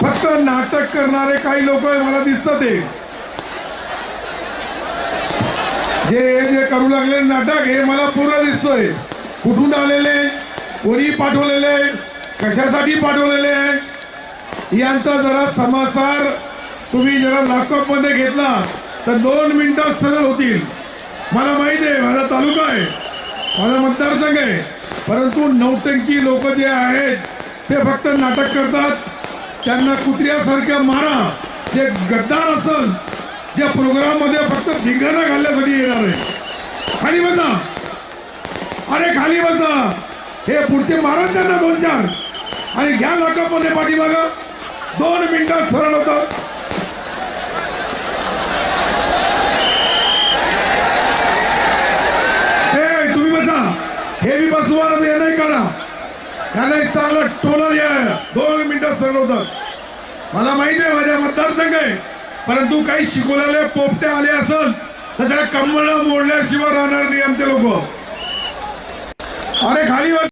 फक्त नाटक करणारे काही लोक मला दिसतात ते. जे हे जे करू लागले नाटक हे मला पूर्ण दिसतोय. कुठून आलेले कोणी पाठवलेले कशासाठी पाठवलेले आहे? यांचा जरा समाचार तुम्ही जरा लॅपटॉपमध्ये घेतला तर दोन मिनिटात सरळ होतील. मला माहिती आहे माझा तालुका आहे माझा मतदारसंघ आहे. परंतु नौटंकी लोक जे आहेत ते फक्त नाटक करतात. त्यांना कुत्र्यासारख्या मारा जे गद्दार असल जे प्रोग्राममध्ये फक्त धिंगाणा घालण्यासाठी येणार आहे खाली बसा. अरे खाली बसा. हे पुढचे मारा त्यांना दोन चार. आणि घ्या लॉकअपमध्ये पाठीमागा. दोन मिनिटात सरळ होतं. हे तुम्ही बसा. हे मी बसवा हे नाही काढा. त्याला एक चांगलं टोला द्या दोन मिनिटात होतात मला माहिती आहे माझ्या मतदारसंघ आहे. परंतु काही शिकवलेले पोपटे आले असल तर त्या कंबळ मोडल्याशिवाय राहणार नाही आमचे लोक. अरे खाली